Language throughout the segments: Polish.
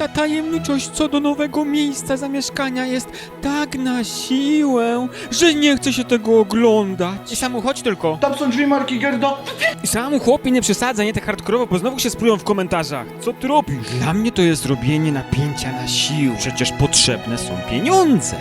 Ta tajemniczość co do nowego miejsca zamieszkania jest tak na siłę, że nie chce się tego oglądać. I samu chodź tylko. Tam są drzwi marki Gerdo. I samu chłopie nie przesadza, nie tak hardkorowo, bo znowu się spróją w komentarzach. Co ty robisz? Dla mnie to jest robienie napięcia na sił. Przecież potrzebne są pieniądze.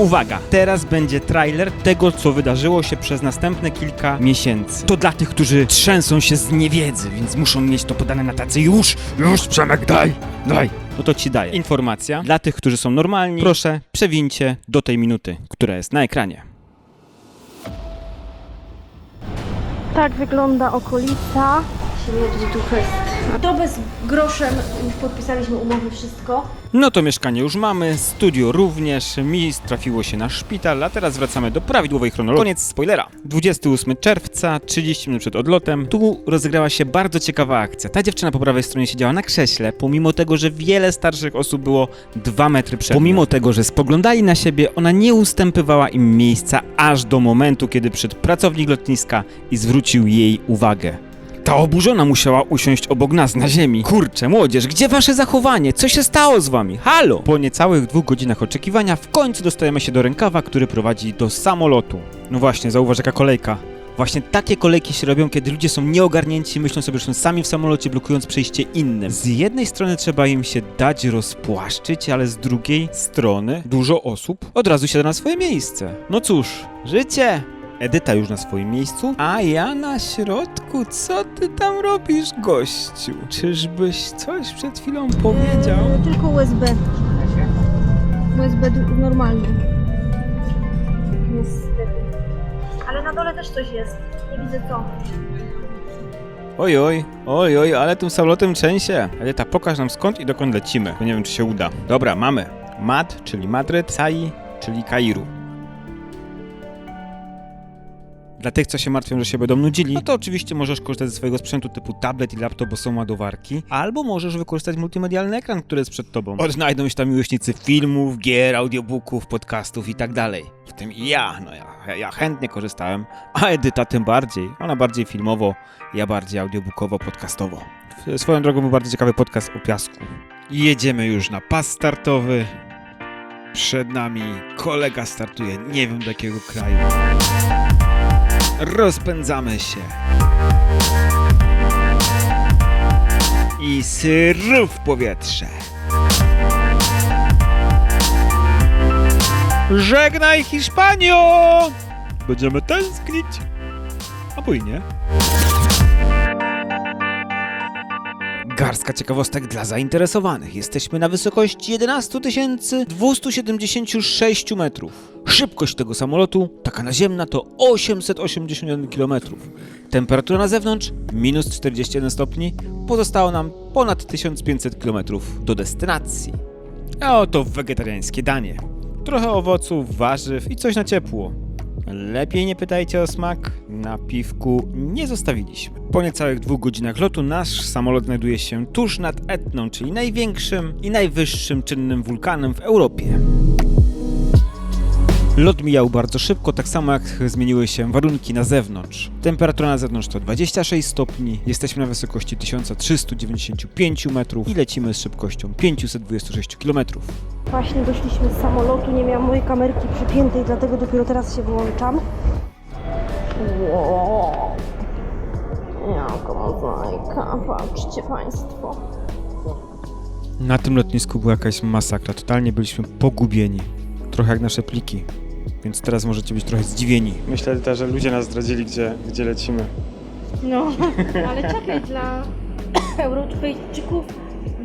Uwaga, teraz będzie trailer tego, co wydarzyło się przez następne kilka miesięcy. To dla tych, którzy trzęsą się z niewiedzy, więc muszą mieć to podane na tacy już, już Przemek, daj, daj. No to ci daję. Informacja dla tych, którzy są normalni. Proszę, przewincie do tej minuty, która jest na ekranie. Tak wygląda okolica. To bez groszem już podpisaliśmy umowy, wszystko. No to mieszkanie już mamy, studio również, mi trafiło się na szpital, a teraz wracamy do prawidłowej chronologii. Koniec spoilera. 28 czerwca, 30 minut przed odlotem. Tu rozegrała się bardzo ciekawa akcja. Ta dziewczyna po prawej stronie siedziała na krześle, pomimo tego, że wiele starszych osób było 2 metry przed. Pomimo tego, że spoglądali na siebie, ona nie ustępywała im miejsca aż do momentu, kiedy przyszedł pracownik lotniska i zwrócił jej uwagę. Ta oburzona musiała usiąść obok nas na ziemi. Kurczę, młodzież, gdzie wasze zachowanie? Co się stało z wami? Halo! Po niecałych dwóch godzinach oczekiwania w końcu dostajemy się do rękawa, który prowadzi do samolotu. No właśnie, zauważ jaka kolejka. Właśnie takie kolejki się robią, kiedy ludzie są nieogarnięci, myślą sobie, że są sami w samolocie, blokując przejście innym. Z jednej strony trzeba im się dać rozpłaszczyć, ale z drugiej strony dużo osób od razu siada na swoje miejsce. No cóż, życie! Edyta już na swoim miejscu, a ja na środku. Co ty tam robisz, gościu? Czyżbyś coś przed chwilą powiedział? Eee, tylko USB. USB normalny. Niestety. Ale na dole też coś jest. Nie widzę co. Oj, oj, oj, oj, ale tym samolotem trzęsie. Edyta, pokaż nam skąd i dokąd lecimy, bo nie wiem, czy się uda. Dobra, mamy. Mad, czyli Madryt, Sai, czyli Kairu. Dla tych, co się martwią, że się będą nudzili, no to oczywiście możesz korzystać ze swojego sprzętu typu tablet i laptop, bo są ładowarki, albo możesz wykorzystać multimedialny ekran, który jest przed tobą. Odnajdą się tam miłośnicy filmów, gier, audiobooków, podcastów i tak dalej. W tym ja, no ja, ja chętnie korzystałem, a Edyta tym bardziej. Ona bardziej filmowo, ja bardziej audiobookowo, podcastowo. Swoją drogą był bardzo ciekawy podcast o piasku. Jedziemy już na pas startowy. Przed nami kolega startuje, nie wiem do jakiego kraju. Rozpędzamy się. I syrów w powietrze. Żegnaj Hiszpanio! Będziemy tęsknić. Albo i nie. Garstka ciekawostek dla zainteresowanych. Jesteśmy na wysokości 11 276 metrów. Szybkość tego samolotu, taka naziemna, to 881 km. Temperatura na zewnątrz minus 41 stopni. Pozostało nam ponad 1500 km do destynacji. A oto wegetariańskie danie. Trochę owoców, warzyw i coś na ciepło. Lepiej nie pytajcie o smak, na piwku nie zostawiliśmy. Po niecałych dwóch godzinach lotu nasz samolot znajduje się tuż nad Etną, czyli największym i najwyższym czynnym wulkanem w Europie. Lot mijał bardzo szybko, tak samo jak zmieniły się warunki na zewnątrz. Temperatura na zewnątrz to 26 stopni, jesteśmy na wysokości 1395 metrów i lecimy z szybkością 526 km. Właśnie doszliśmy z samolotu, nie miałam mojej kamerki przypiętej, dlatego dopiero teraz się wyłączam. Wow. Jaka mozaika, patrzcie Państwo. Na tym lotnisku była jakaś masakra, totalnie byliśmy pogubieni. Trochę jak nasze pliki, więc teraz możecie być trochę zdziwieni. Myślę też, że ludzie nas zdradzili, gdzie, gdzie lecimy. No, ale czekaj, dla Europejczyków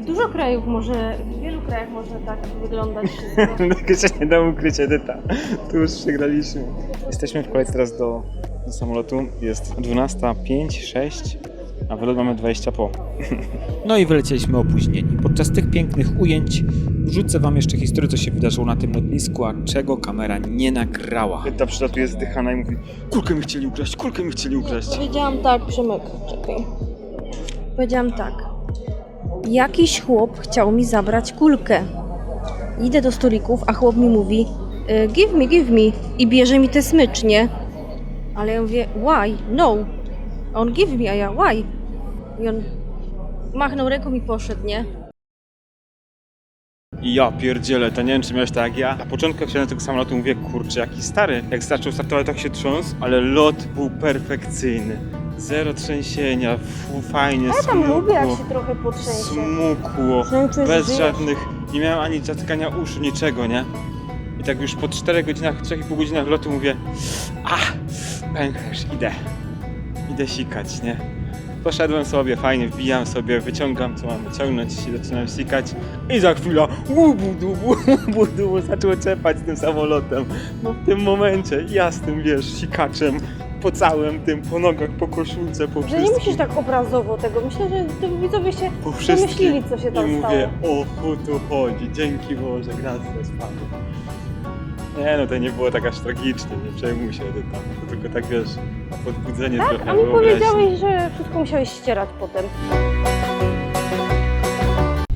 w dużo krajów może, w wielu krajach może tak wyglądać wszystko. Tego się nie da ukryć, Edyta. Tu już przegraliśmy. Jesteśmy w kolejce teraz do, do samolotu. Jest 12.05, 6, a wylot mamy 20 po. No i wylecieliśmy opóźnieni. Podczas tych pięknych ujęć wrzucę wam jeszcze historię, co się wydarzyło na tym lotnisku, a czego kamera nie nagrała. Edyta przylatuje zdychana i mówi kulkę mi chcieli ukraść, kulkę mi chcieli ukraść. Powiedziałam tak, Przemek, czekaj. Powiedziałam tak. Jakiś chłop chciał mi zabrać kulkę. Idę do stolików, a chłop mi mówi y, give me, give me i bierze mi tę smycz, nie? Ale ja mówię why? No. A on give me, a ja why? I on machnął ręką i poszedł, nie? I ja pierdzielę, to nie wiem czy miałeś tak jak ja. Na początku jak wsiadłem do tego samolotu mówię, kurczę, jaki stary. Jak zaczął startować, tak się trząsł, ale lot był perfekcyjny. Zero trzęsienia, fu, fajnie, Ja tam smukło. lubię, jak się trochę potrzęsie. Smukło, Przynajmniej bez żyjesz. żadnych, nie miałem ani zatkania uszu, niczego, nie? I tak już po 4 godzinach, 3,5 godzinach lotu mówię, a, pęcherz, idę, idę sikać, nie? Poszedłem sobie, fajnie, wbijam sobie, wyciągam co mam wyciągnąć i zaczynam sikać i za chwilę łubu dubu, łubu dubu zaczęło czepać tym samolotem. No w tym momencie ja z tym, wiesz, sikaczem po całym tym, po nogach, po koszulce, po Że wszystkim. nie musisz tak obrazowo tego. Myślę, że to widzowie się po wszystkim. domyślili, co się tam I stało. mówię, o, tu chodzi, dzięki Boże, gracias Panu. Nie no, to nie było tak aż tragicznie, nie przejmuj się Edyta. To tylko tak wiesz, na podbudzenie Tak, trochę a mi wyobraźni. powiedziałeś, że wszystko musiałeś ścierać potem.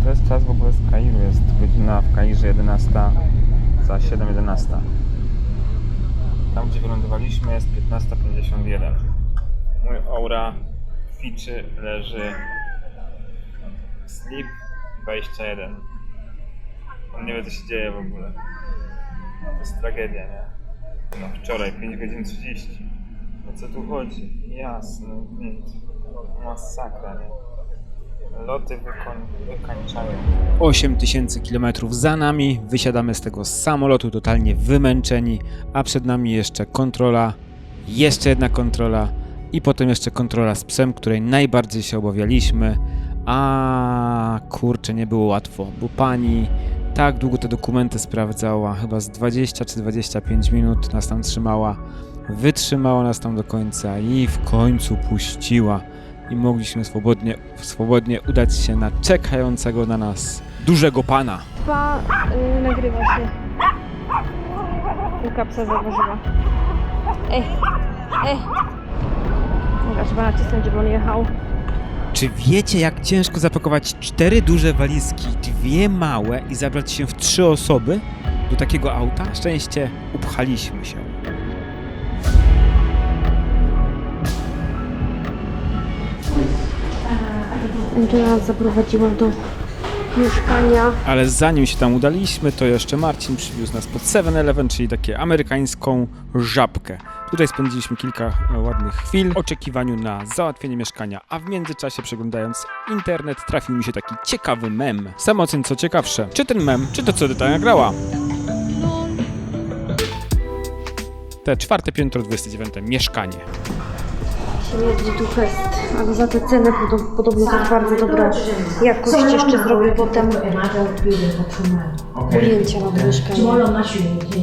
To jest czas w ogóle z Kairu, jest godzina w Kairze 11, za 7.11. Tam gdzie wylądowaliśmy jest 15.51. Mój aura ficzy leży sleep 21. On nie wie co się dzieje w ogóle. To jest tragedia, nie? No wczoraj 5 godzin 30. O co tu chodzi? Jasne, nic. Masakra, nie? Loty wykon- wykańczają. 8000 km za nami, wysiadamy z tego samolotu totalnie wymęczeni, a przed nami jeszcze kontrola, jeszcze jedna kontrola i potem jeszcze kontrola z psem, której najbardziej się obawialiśmy. A kurczę, nie było łatwo, bo pani tak długo te dokumenty sprawdzała, chyba z 20 czy 25 minut nas tam trzymała, wytrzymała nas tam do końca i w końcu puściła i mogliśmy swobodnie, swobodnie udać się na czekającego na nas dużego pana. Chyba y, nagrywa się. Tylko psa zauważyła. Ej, ej. Dobra, trzeba nacisnąć, żeby on jechał. Czy wiecie, jak ciężko zapakować cztery duże walizki, dwie małe i zabrać się w trzy osoby do takiego auta? Na szczęście upchaliśmy się. Angela zaprowadziła do mieszkania. Ale zanim się tam udaliśmy, to jeszcze Marcin przywiózł nas pod 7-Eleven, czyli takie amerykańską żabkę. Tutaj spędziliśmy kilka e, ładnych chwil w oczekiwaniu na załatwienie mieszkania, a w międzyczasie przeglądając internet trafił mi się taki ciekawy mem. Sam ocen co ciekawsze, czy ten mem, czy to co Edyta nagrała. Te czwarte piętro, 29 mieszkanie. Śmierdzi tu fest, ale za ceny podo- podobno to jest bardzo dobra jakość. Jeszcze zrobię potem ujęcia na to mieszkanie.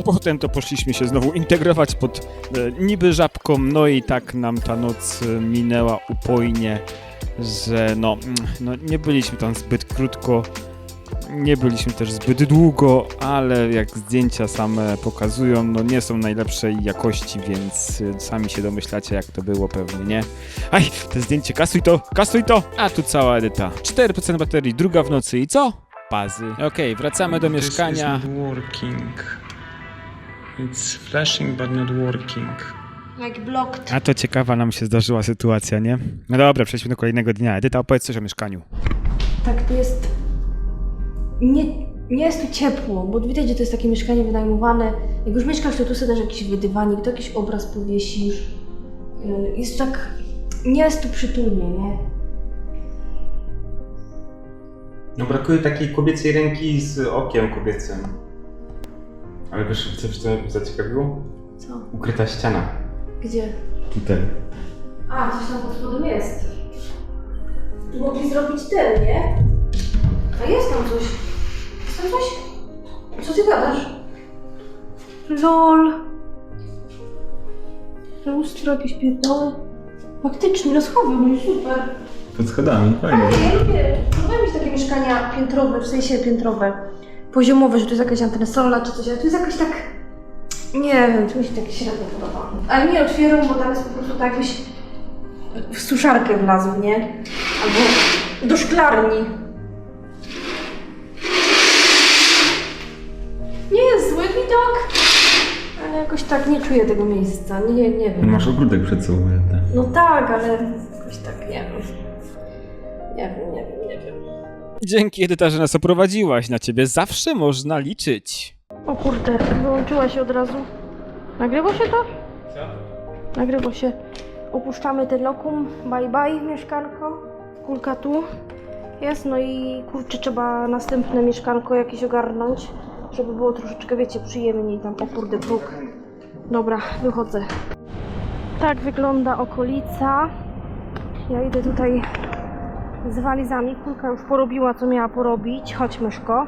Potem to poszliśmy się znowu integrować pod e, niby żabką, no i tak nam ta noc e, minęła upojnie, że no, mm, no nie byliśmy tam zbyt krótko, nie byliśmy też zbyt długo, ale jak zdjęcia same pokazują, no nie są najlepszej jakości, więc e, sami się domyślacie jak to było pewnie, nie? Aj, to zdjęcie, kasuj to, kasuj to! A tu cała edyta. 4% baterii, druga w nocy i co? Pazy. Okej, wracamy do mieszkania. This is not working. It's flashing but not working. Jak blocked. A to ciekawa nam się zdarzyła sytuacja, nie? No dobra, przejdźmy do kolejnego dnia. Edyta, opowiedz coś o mieszkaniu. Tak, tu jest. Nie, nie jest tu ciepło, bo widać, że to jest takie mieszkanie wynajmowane. Jak już mieszkasz, to tu sobie dasz jakiś wydywanik, to jakiś obraz powiesisz. Yy, Jest tak. Nie jest tu przytulnie, nie? No brakuje takiej kobiecej ręki z okiem kobiecym. Ale wiesz, co mnie zaciekawiło? Co? Ukryta ściana. Gdzie? Tutaj. A, coś tam pod spodem jest. Tu mogli zrobić ten, nie? A jest tam coś. Coś? Co ty gadasz? LOL. Lustro, jakieś pierdoły. Faktycznie, no schowam, no i super. Pod schodami, fajnie. Ale ja lubię, lubię mieć takie mieszkania piętrowe, w sensie piętrowe, poziomowe, że tu jest jakaś antena solna czy coś, ale tu jest jakaś tak, nie wiem, tu mi się tak średnio podoba. Ale nie otwieram, bo tam jest po prostu tak jakbyś w suszarkę wlazł, nie? Albo do szklarni. Tak nie czuję tego miejsca. Nie, nie wiem. Masz ogródek przed sobą, Marta. No tak, ale jakoś tak nie wiem. Nie wiem, nie wiem, nie wiem. Dzięki Edyta, że nas oprowadziłaś. Na ciebie zawsze można liczyć. O kurde, wyłączyła się od razu. Nagrywa się to? Co? Nagrywa się. Opuszczamy ten lokum. Bye bye, mieszkanko. Kulka tu jest, no i kurczę, trzeba następne mieszkanko jakieś ogarnąć, żeby było troszeczkę, wiecie, przyjemniej tam. O kurde, próg. Dobra, wychodzę. Tak wygląda okolica. Ja idę tutaj z walizami. Kulka już porobiła, co miała porobić. Chodź, myszko.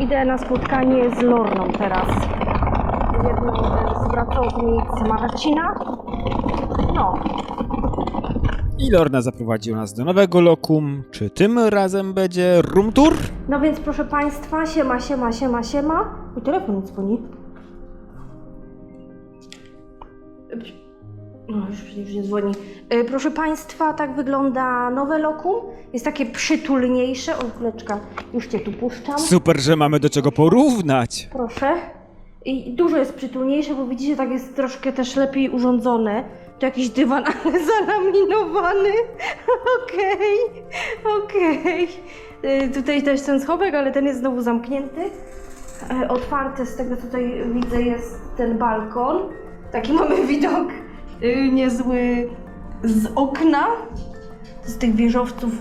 Idę na spotkanie z Lorną teraz. Jedną z pracownic Marcina. No, I Lorna zaprowadziła nas do nowego lokum. Czy tym razem będzie room tour? no więc proszę Państwa, siema, siema, siema, siema. Mój telefon dzwoni. No, już, już nie dzwoni. E, Proszę Państwa, tak wygląda nowe lokum. Jest takie przytulniejsze. O, kuleczka, już Cię tu puszczam. Super, że mamy do czego porównać. Proszę. I dużo jest przytulniejsze, bo widzicie, tak jest troszkę też lepiej urządzone. To jakiś dywan, ale zalaminowany. Okej, okej. Y, Tutaj też ten schowek, ale ten jest znowu zamknięty. E, Otwarty z tego tutaj widzę jest ten balkon. Taki mamy widok y, niezły z okna. Z tych wieżowców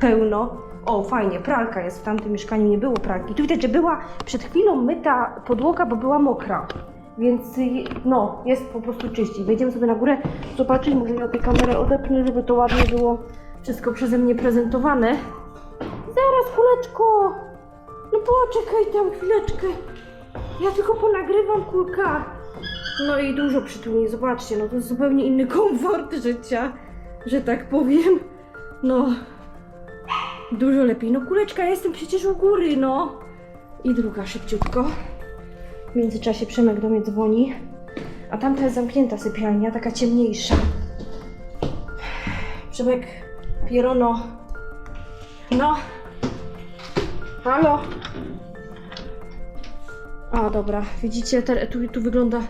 pełno. O, fajnie, pralka jest w tamtym mieszkaniu, nie było pralki. Tu widać, że była przed chwilą myta podłoga, bo była mokra. Więc y, no, jest po prostu czyściej. Wejdziemy sobie na górę, zobaczyć, może ja tę kamerę odepnę, żeby to ładnie było wszystko przeze mnie prezentowane. Zaraz, kuleczko! No poczekaj tam chwileczkę. Ja tylko ponagrywam kulka. No i dużo przytulniej, zobaczcie, no to jest zupełnie inny komfort życia, że tak powiem. No, dużo lepiej. No kuleczka, ja jestem przecież u góry, no. I druga szybciutko. W międzyczasie Przemek do mnie dzwoni. A tamta jest zamknięta sypialnia, taka ciemniejsza. Przemek, Pierono. No. Halo. A, dobra. Widzicie, tu, tu wygląda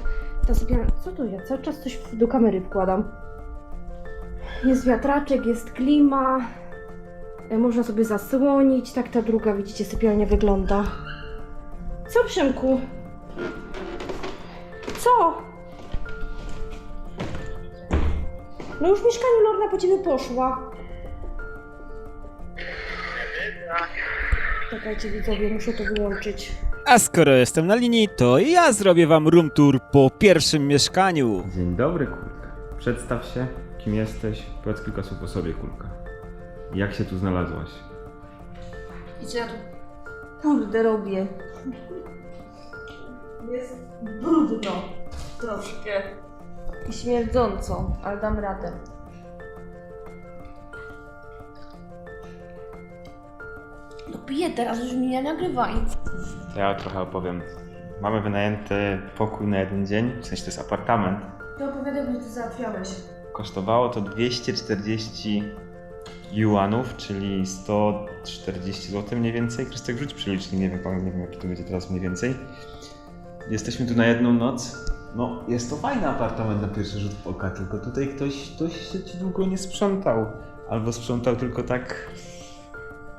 Co to ja? Cały czas coś do kamery wkładam. Jest wiatraczek, jest klima. E, Można sobie zasłonić. Tak ta druga, widzicie, sypialnia wygląda. Co, Przemku? Co? No już w mieszkaniu Lorna po ciebie poszła. Czekajcie widzowie, muszę to wyłączyć. A skoro jestem na linii, to ja zrobię wam room tour po pierwszym mieszkaniu. Dzień dobry, Kulka. Przedstaw się, kim jesteś, powiedz kilka słów o sobie, Kulka. Jak się tu znalazłaś? Ja tu kurde robię? Jest brudno. Troszkę. I śmierdząco, ale dam radę. No piję teraz, już mnie nie nagrywaj. To ja trochę opowiem. Mamy wynajęty pokój na jeden dzień, w sensie to jest apartament. To opowiadaj, bo ty załatwiałeś. Kosztowało to 240 juanów, czyli 140 zł mniej więcej. Krystek rzuć przelicznik, nie wiem, nie wiem jaki to będzie teraz mniej więcej. Jesteśmy tu na jedną noc. No, jest to fajny apartament na pierwszy rzut oka, tylko tutaj ktoś, ktoś się ci długo nie sprzątał. Albo sprzątał tylko tak,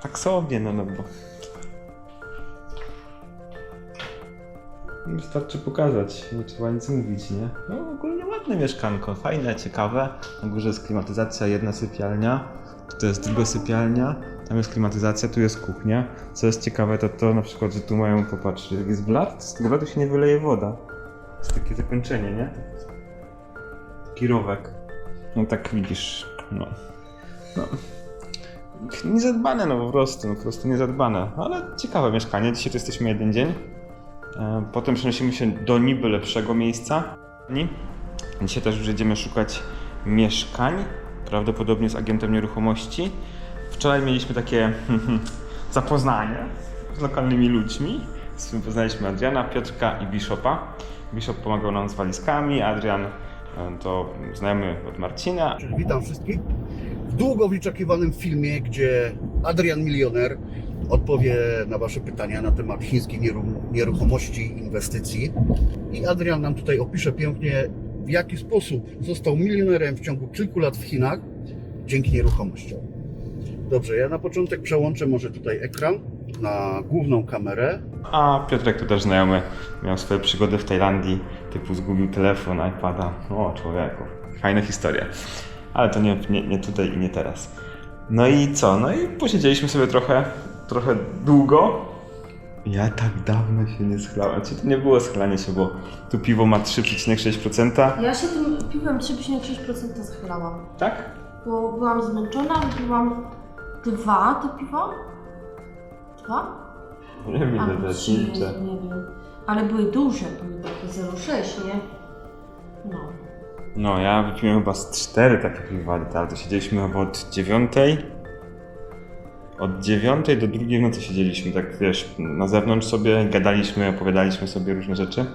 tak sobie, no, no bo... Wystarczy pokazać, nie trzeba nic mówić, nie? No ogólnie ładne mieszkanko, fajne, ciekawe. Na górze jest klimatyzacja, jedna sypialnia, to jest druga sypialnia, tam jest klimatyzacja, tu jest kuchnia. Co jest ciekawe, to to na przykład, że tu mają, popatrz, jak jest blat, z tego blatu się nie wyleje woda. Jest takie zakończenie, nie? Taki rowek. No tak widzisz, no. no. Niezadbane, no po prostu, no po prostu niezadbane. Ale ciekawe mieszkanie, dzisiaj to jesteśmy jeden dzień. E, Potem przenosimy się do niby lepszego miejsca. Dzisiaj też już jedziemy szukać mieszkań, prawdopodobnie z agentem nieruchomości. Wczoraj mieliśmy takie zapoznanie z lokalnymi ludźmi. Z Poznaliśmy Adriana, Piotrka i Bishopa. Bishop pomagał nam z walizkami, Adrian e, to znajomy od Marcina. Witam wszystkich długo wyczekiwanym filmie, gdzie Adrian Milioner odpowie na Wasze pytania na temat chińskiej nieru- nieruchomości inwestycji. I Adrian nam tutaj opisze pięknie, w jaki sposób został milionerem w ciągu kilku lat w Chinach dzięki nieruchomościom. Dobrze, ja na początek przełączę może tutaj ekran na główną kamerę. A Piotrek to też znajomy. Miał swoje przygody w Tajlandii, typu zgubił telefon, iPada. O, człowieku. Fajna historia. Ale to nie, nie, nie tutaj i nie teraz. No i co? No i posiedzieliśmy sobie trochę, trochę długo. Ja tak dawno się nie schlałem. Czy to nie było schlanie się, bo tu piwo ma 3,6%. Ja się tym piwem 3,6% schylałam, Tak? bo byłam zmęczona, wypiłam dwa te piwa. Dwa? Nie wiem, ile to jest. nie wiem. Ale były duże, były takie 0,6, nie? No. No, ja wypiłem chyba z cztery takie piwa, ale to siedzieliśmy chyba od dziewiątej. Od dziewiątej do drugiej w nocy siedzieliśmy, tak wiesz, na zewnątrz sobie, gadaliśmy, opowiadaliśmy sobie różne rzeczy.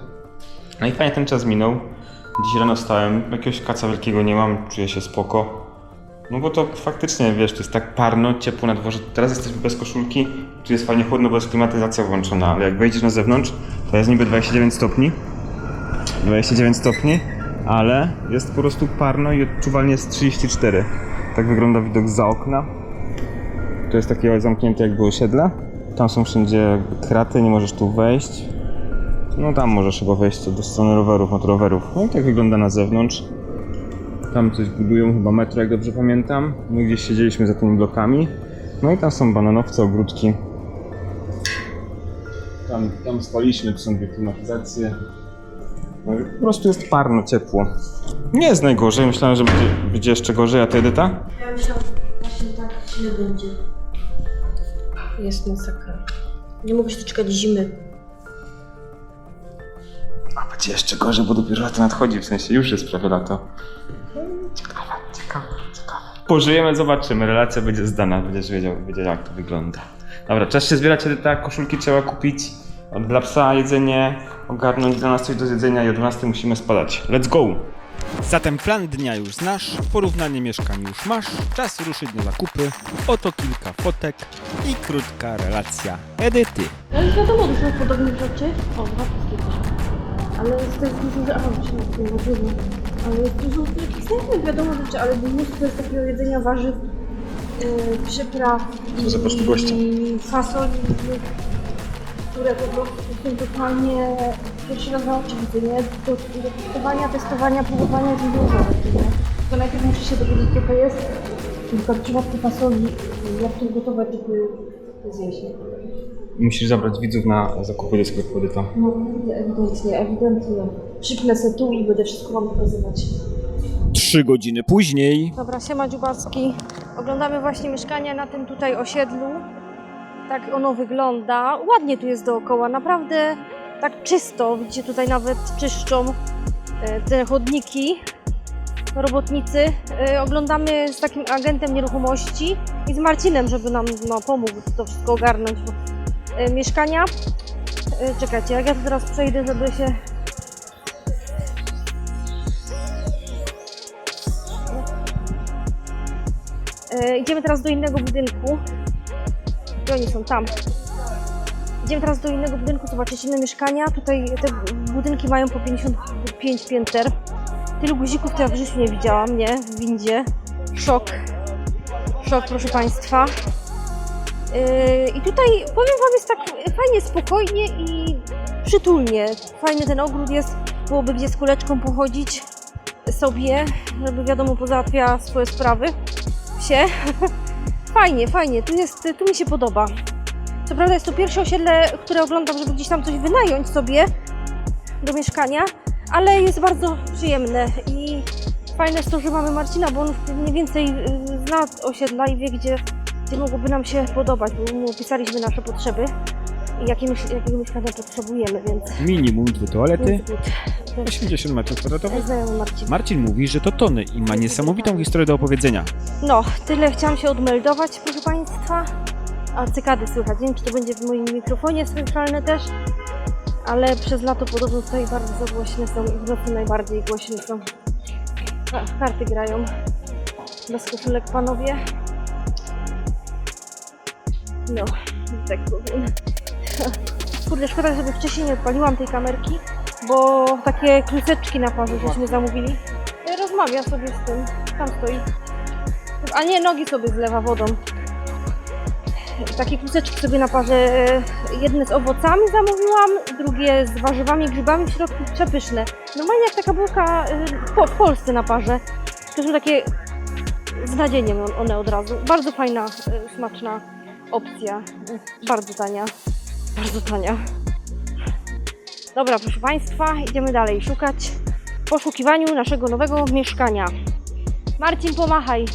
No i fajnie ten czas minął. Dziś rano wstałem, jakiegoś kaca wielkiego nie mam, czuję się spoko. No bo to faktycznie, wiesz, to jest tak parno, ciepło na dworze. Teraz jesteśmy bez koszulki, tu jest fajnie chłodno, bo jest klimatyzacja włączona, ale jak wejdziesz na zewnątrz, to jest niby 29 stopni. 29 stopni, ale jest po prostu parno i odczuwalnie jest 34. Tak wygląda widok za okna. To jest takie zamknięte jakby osiedle. Tam są wszędzie kraty, nie możesz tu wejść. No tam możesz chyba wejść do strony rowerów, motorowerów. No i tak wygląda na zewnątrz. Tam coś budują, chyba metro, jak dobrze pamiętam. My gdzieś siedzieliśmy za tymi blokami. No i tam są bananowce, ogródki. Tam, tam spaliśmy, tu są dwie klimatyzacje. No po prostu jest parno, ciepło. Nie jest najgorzej, myślałem, że będzie, będzie jeszcze gorzej, a ty Edyta? Ja myślałam, że właśnie tak źle będzie. Jest masakra. Nie mogę się doczekać zimy. A będzie jeszcze gorzej, bo dopiero lato nadchodzi, w sensie już jest prawie lato. Ciekawe, ciekawe, ciekawe. Pożyjemy, zobaczymy, relacja będzie zdana, będziesz wiedział, wiedział jak to wygląda. Dobra, czas się zbierać, Edyta, koszulki trzeba kupić, dla psa jedzenie, ogarnąć dla nas coś do zjedzenia i o 12 musimy spadać. Let's go! Zatem plan dnia już znasz, porównanie mieszkań już masz, czas ruszyć na zakupy, oto kilka fotek i krótka relacja Edyty. No już wiadomo, dużo podobnych rzeczy. O, dwa wszystkie też. Ale jest też dużo, że... Aha, się na tym warzywo. Ale jest dużo takich samych wiadomo rzeczy, ale mnóstwo jest takiego jedzenia warzyw, yy, przypraw Co za po prostu goście. i fasoli, które po prostu są totalnie pierwszy raz na nie? Do, do testowania, testowania, próbowania jest dużo rzeczy, nie? To najpierw muszę się dowiedzieć, co to jest, na przykład przypadku fasoli, jak to gotować, żeby to zjeść. Musisz zabrać widzów na zakupy do sklepu, Edyta. No ewidentnie, ewidentnie. Przypnę se tu i będę wszystko wam pokazywać. Trzy godziny później. Dobra, siema Dziubacki. Oglądamy właśnie mieszkania na tym tutaj osiedlu. Tak ono wygląda. Ładnie tu jest dookoła, naprawdę tak czysto. Widzicie, tutaj nawet czyszczą e, te chodniki robotnicy. E, Oglądamy z takim agentem nieruchomości i z Marcinem, żeby nam no, pomógł to wszystko ogarnąć. E, Mieszkania. Czekajcie, jak ja tu teraz przejdę, żeby się idziemy teraz do innego budynku. Gdzie oni są? Tam. Idziemy teraz do innego budynku, zobaczyć inne mieszkania. Tutaj te budynki mają po 55 pięter. Tylu guzików to ja w życiu nie widziałam, nie? W windzie. Szok. Szok, proszę Państwa. Yy, I tutaj powiem Wam, jest tak fajnie, spokojnie i przytulnie. Fajny ten ogród jest, byłoby gdzie z kuleczką pochodzić sobie, żeby wiadomo, pozałatwia swoje sprawy się. Fajnie, fajnie, tu, jest, tu mi się podoba. Co prawda jest to pierwsze osiedle, które oglądam, żeby gdzieś tam coś wynająć sobie do mieszkania, ale jest bardzo przyjemne i fajne jest to, że mamy Marcina, bo on mniej więcej y, zna osiedla i wie, gdzie, gdzie mogłoby nam się podobać, bo mu opisaliśmy nasze potrzeby jakie, jakiego mieszkania potrzebujemy, więc Minimum dwie toalety, więc good. To 80 metrów kwadratowych. jest znajomy Marcin. Marcin mówi, że to tony i ma niesamowitą historię do opowiedzenia. No, tyle chciałam się odmeldować, proszę Państwa. A cykady słychać. Nie wiem, czy to będzie w moim mikrofonie słyszalne też, ale przez lato podobno tutaj bardzo głośne są i w nocy najbardziej głośne są. Karty grają. Bez koszulek panowie. No. że tak powiem. Kurde, szkoda, że sobie wcześniej nie odpaliłam tej kamerki, bo takie kluseczki na parze żeśmy zamówili. Rozmawia sobie z tym, tam stoi. A nie, nogi sobie zlewa wodą. Takie kluseczki sobie na parze, e, jedne z owocami zamówiłam, drugie z warzywami, grzybami w środku, przepyszne. Normalnie jak taka bułka e, po, w Polsce na parze. To są takie z nadzieniem one od razu. Bardzo fajna, e, smaczna opcja. Bardzo tania. Bardzo tania. Dobra, proszę Państwa, idziemy dalej szukać w poszukiwaniu naszego nowego mieszkania. Marcin, pomachaj.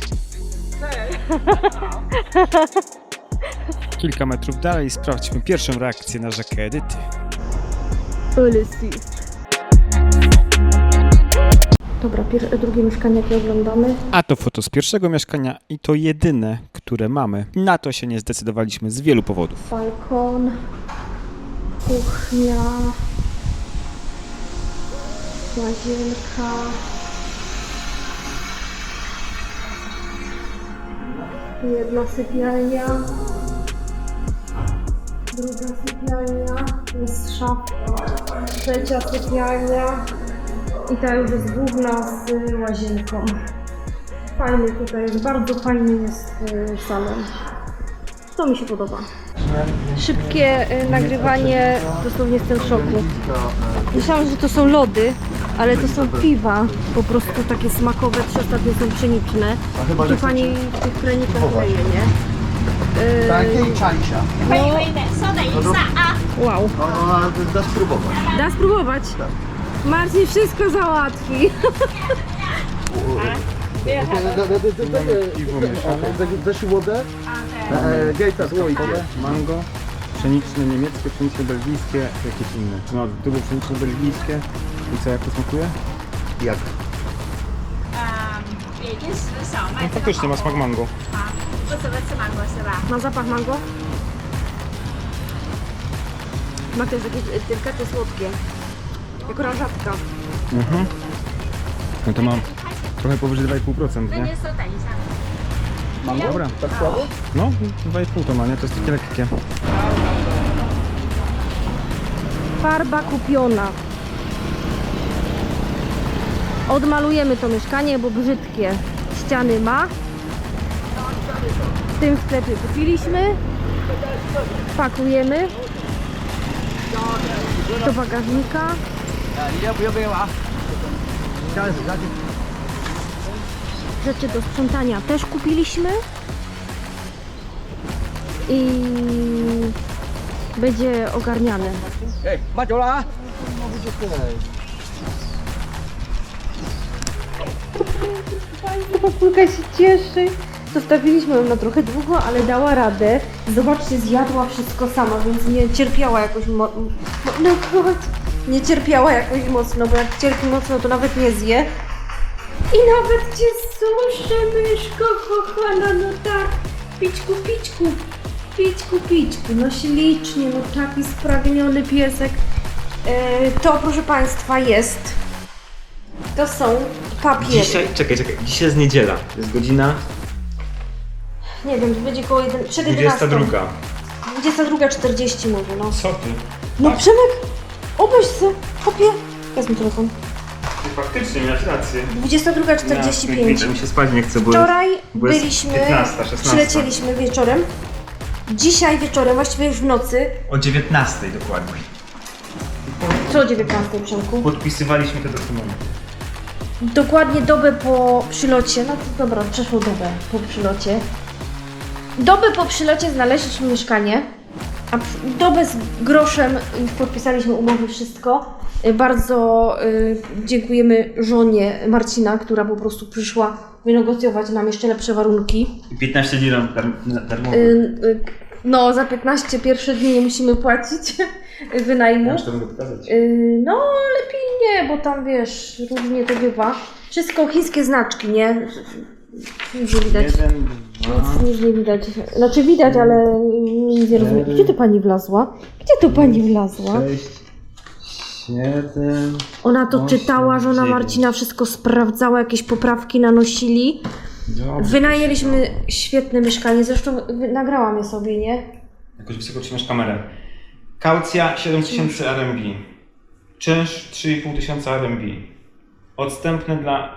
Kilka metrów dalej sprawdźmy pierwszą reakcję na rzekę Edyty. Dobra, pier- drugie mieszkanie, jakie oglądamy. A to foto z pierwszego mieszkania i to jedyne, które mamy. Na to się nie zdecydowaliśmy z wielu powodów. Balkon, kuchnia, łazienka. Jedna sypialnia, druga sypialnia, jest szafka, trzecia sypialnia i ta już jest główna z łazienką. Fajny tutaj jest, bardzo fajny jest y, salon. To mi się podoba. Szybkie y, nagrywanie, dosłownie jestem w szoku. Myślałam, że to są lody, ale to są piwa, po prostu takie smakowe, trzy ostatnie są pszeniczne. I tu pani w tych kranikach leje, nie? Y, 大家可以尝一下，可以可以的，稍等一下啊。 wow. ona da spróbować. Da spróbować. Marcin wszystko załatwi. Piwo mieszane. Zeszło wodę? E, Mango, pszeniczne niemieckie, pszeniczne belgijskie, jakieś inne. No, drugie pszeniczne belgijskie. I co, jak to smakuje? Jak? No faktycznie ma smak mango. Ma zapach mango? Ma też takie delikatne słodkie. Jak oranżatka. Mhm. No to mam trochę powyżej 2,5%, 那 nie? 您稍等一下。 Dobra. Tak słabo? No, 2,5 to ma, nie? To jest takie lekkie. Farba kupiona. Odmalujemy to mieszkanie, bo brzydkie ściany ma. W tym sklepie kupiliśmy. Pakujemy do bagażnika. Rzeczy do sprzątania też kupiliśmy. I będzie ogarniane. Papulka się cieszy. Zostawiliśmy ją na trochę długo, ale dała radę. Zobaczcie, zjadła wszystko sama, więc nie cierpiała jakoś mocno. No chodź. Nie cierpiała jakoś mocno, bo jak cierpi mocno, to nawet nie zje. I nawet cię suszę, myszko kochana, no tak. Pićku, pićku. Pićku, pićku. No ślicznie, no taki spragniony piesek. E, to, proszę Państwa, jest. To są papiery. Dzisiaj, czekaj, czekaj. Dzisiaj jest niedziela. Jest godzina Nie wiem, to będzie koło jeden, przed 11. 22. 22.40 może, no. Co ty? No Przemek, obejrz se, kopie. Wezmę telefon. Ty faktycznie miałeś rację. 22.45. Mi się spać nie chce, bo Wczoraj bo jest byliśmy, 15, 16. przylecieliśmy wieczorem. Dzisiaj wieczorem, właściwie już w nocy. o 19 dokładnie. Co o 19 Przemku? Podpisywaliśmy te dokumenty. Dokładnie dobę po przylocie, no to dobra, przeszło dobę po przylocie. Dobę po przylocie znaleźliśmy mieszkanie, a przy- dobę z groszem podpisaliśmy umowy, wszystko. Y, Bardzo y, dziękujemy żonie Marcina, która po prostu przyszła wynegocjować nam jeszcze lepsze warunki. I 15 dirham dar- darmowych. Y, no, za 15 pierwsze dni nie musimy płacić wynajmu. Ja to mogę pokazać. No, lepiej nie, bo tam wiesz, różnie to bywa. Wszystko chińskie znaczki, nie? Nic nie widać. Jeden, dwa, Nic, nie widać. Znaczy widać, ale nie rozumiem. Gdzie tu pani wlazła? Gdzie tu pani wlazła? sześć, siedem. Ona to osiem, czytała, żona dziewięć. Marcina wszystko sprawdzała, jakieś poprawki nanosili. Dobrze. Wynajęliśmy świetne mieszkanie, zresztą wy- nagrałam je sobie, nie? Jakoś wysoko trzymasz kamerę. Kaucja 7000 RMB. Czynsz 3500 RMB. Odstępny dla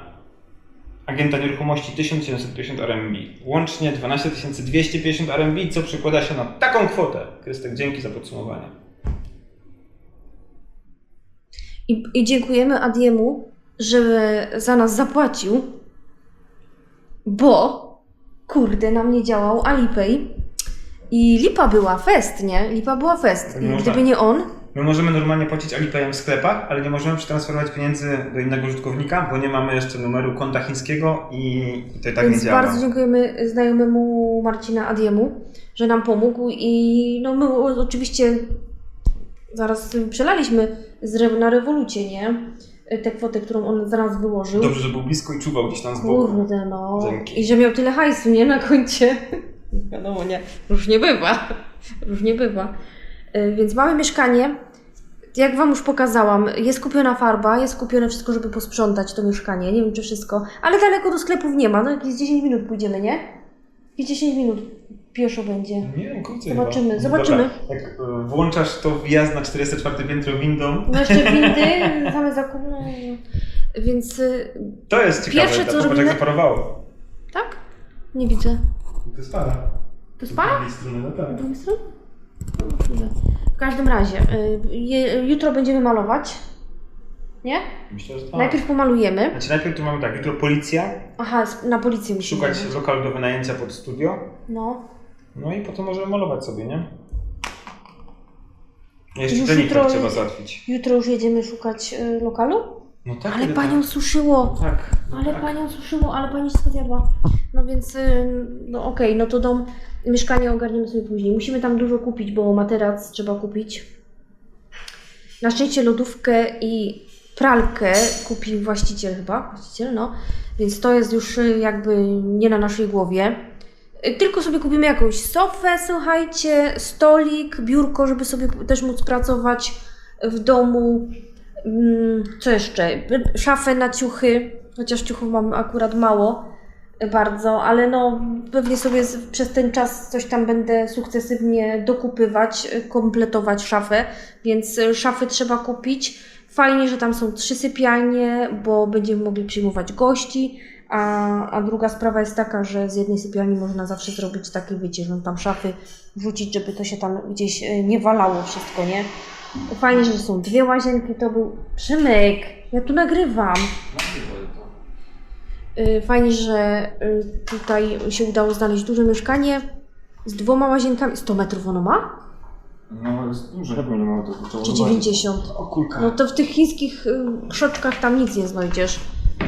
agenta nieruchomości 1750 RMB. Łącznie 12250 RMB, co przekłada się na taką kwotę. Krystek, dzięki za podsumowanie. I, I dziękujemy Adiemu, że za nas zapłacił, bo kurde, nam nie działał Alipay. I lipa była fest, nie? Lipa była fest. I można. gdyby nie on, My możemy normalnie płacić Alipayem w sklepach, ale nie możemy przetransferować pieniędzy do innego użytkownika, bo nie mamy jeszcze numeru konta chińskiego i i to i tak więc nie działa. bardzo dziękujemy znajomemu Marcina Adiemu, że nam pomógł i no my oczywiście zaraz przelaliśmy z na rewolucie, nie? Tę kwotę, którą on za nas wyłożył. Dobrze, że był blisko i czuwał gdzieś tam z boku. Kurde, no. Dzięki. I że miał tyle hajsu, nie? Na koncie. Wiadomo, nie. Różnie bywa. Różnie bywa. Y, Więc mamy mieszkanie. Jak Wam już pokazałam, jest kupiona farba, jest kupione wszystko, żeby posprzątać to mieszkanie. Nie wiem, czy wszystko. Ale daleko do sklepów nie ma. No jakieś 10 minut pójdziemy, nie? Jakieś 10 minut pieszo będzie. Nie, krócej Zobaczymy, chyba. zobaczymy. Dobra, jak e, włączasz to wjazd na 44 piętro windą, No jeszcze windy, same zakupy. No. Więc y, to jest ciekawe. Pierwsze, co Popatrz, robimy- jak zaparowało. tak? Nie widzę. To jest para. To jest para? Z drugiej strony, no tak. Z drugiej strony? No. W każdym razie, y, jutro będziemy malować. Nie? Myślę, że tak. Najpierw pomalujemy. Znaczy najpierw tu mamy tak, jutro policja, Aha, na policję musimy. szukać lokalu do wynajęcia pod studio, No. No i potem możemy malować sobie, nie? Jeszcze Już jutro- trzeba załatwić. Jutro już jedziemy szukać y, lokalu? No tak, Ale kiedy panią tak. suszyło. Tak. no Ale tak. panią suszyło, ale pani wszystko zjadła. No więc, y, no okej, no to dom, mieszkanie ogarniemy sobie później. Musimy tam dużo kupić, bo materac trzeba kupić. Na szczęście lodówkę i pralkę kupił właściciel chyba, właściciel, no. Więc to jest już y, jakby nie na naszej głowie. Y, Tylko sobie kupimy jakąś sofę, słuchajcie, stolik, biurko, żeby sobie też móc pracować w domu. Mm, Co jeszcze? Y, Szafę na ciuchy, chociaż ciuchów mam akurat mało y, bardzo, ale no pewnie sobie przez ten czas coś tam będę sukcesywnie dokupywać, kompletować szafę, więc szafy trzeba kupić. Fajnie, że tam są trzy sypialnie, bo będziemy mogli przyjmować gości. A, a druga sprawa jest taka, że z jednej sypialni można zawsze zrobić takie, wiecie, że tam szafy wrzucić, żeby to się tam gdzieś y, nie walało wszystko, nie? Fajnie, że są dwie łazienki, to był Przemek, ja tu nagrywam. Y, Fajnie, że y, tutaj się udało znaleźć duże mieszkanie z dwoma łazienkami. 100 metrów ono ma? No jest duże, ja bym nie miał to Czy zobaczyć. 90? O kulka. No to w tych chińskich y, krzoczkach tam nic nie znajdziesz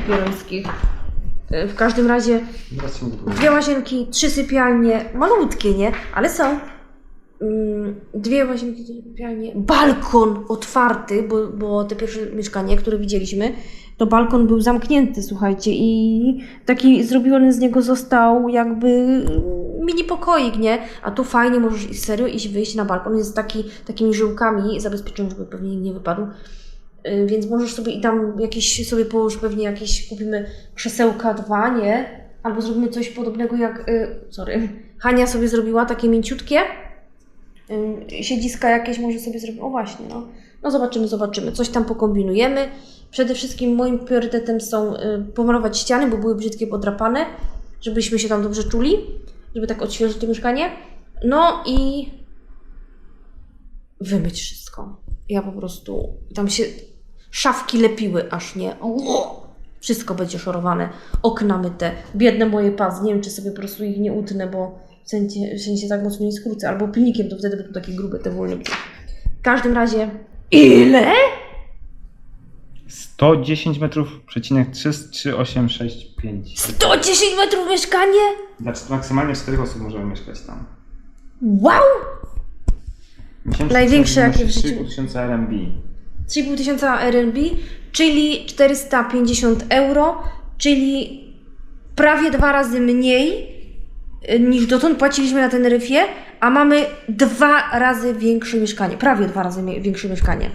pierońskich. Y, W każdym razie. Dwie łazienki, trzy sypialnie, malutkie, nie? Ale są. Mm, Dwie łazienki, trzy sypialnie, balkon otwarty, bo, bo te pierwsze mieszkanie, które widzieliśmy, to balkon był zamknięty, słuchajcie, i taki zrobiony z niego został jakby mini pokoik, nie? A tu fajnie możesz serio iść, wyjść na balkon, jest taki, takimi żyłkami zabezpieczony, żeby pewnie nie wypadł. Y, Więc możesz sobie i tam jakieś sobie połóż, pewnie jakieś kupimy krzesełka dwa, nie? Albo zrobimy coś podobnego jak, y, sorry, Hania sobie zrobiła, takie mięciutkie. Y, siedziska jakieś może sobie zrobimy. O właśnie, no. No zobaczymy, zobaczymy. Coś tam pokombinujemy. Przede wszystkim moim priorytetem są pomalować ściany, bo były brzydkie, podrapane, żebyśmy się tam dobrze czuli, żeby tak odświeżyć to mieszkanie. No i wymyć wszystko. Ja po prostu, tam się szafki lepiły aż nie. Ło! Wszystko będzie szorowane. Okna myte. Biedne moje pas. Nie wiem, czy sobie po prostu ich nie utnę, bo w sensie, w sensie tak mocno nie skrócę. Albo pilnikiem, to wtedy będą takie grube te wolne. W każdym razie... Ile? 110 metrów, przecinek 3865. 110 metrów mieszkanie? Znaczy maksymalnie 4 osób możemy mieszkać tam. Wow! Miesięczny Największe jakie w życiu. 3000 RMB. 3,5 tysiąca RMB, czyli 450 euro, czyli prawie dwa razy mniej y, niż dotąd płaciliśmy na Teneryfie, a mamy dwa razy większe mieszkanie, prawie dwa razy mie- większe mieszkanie.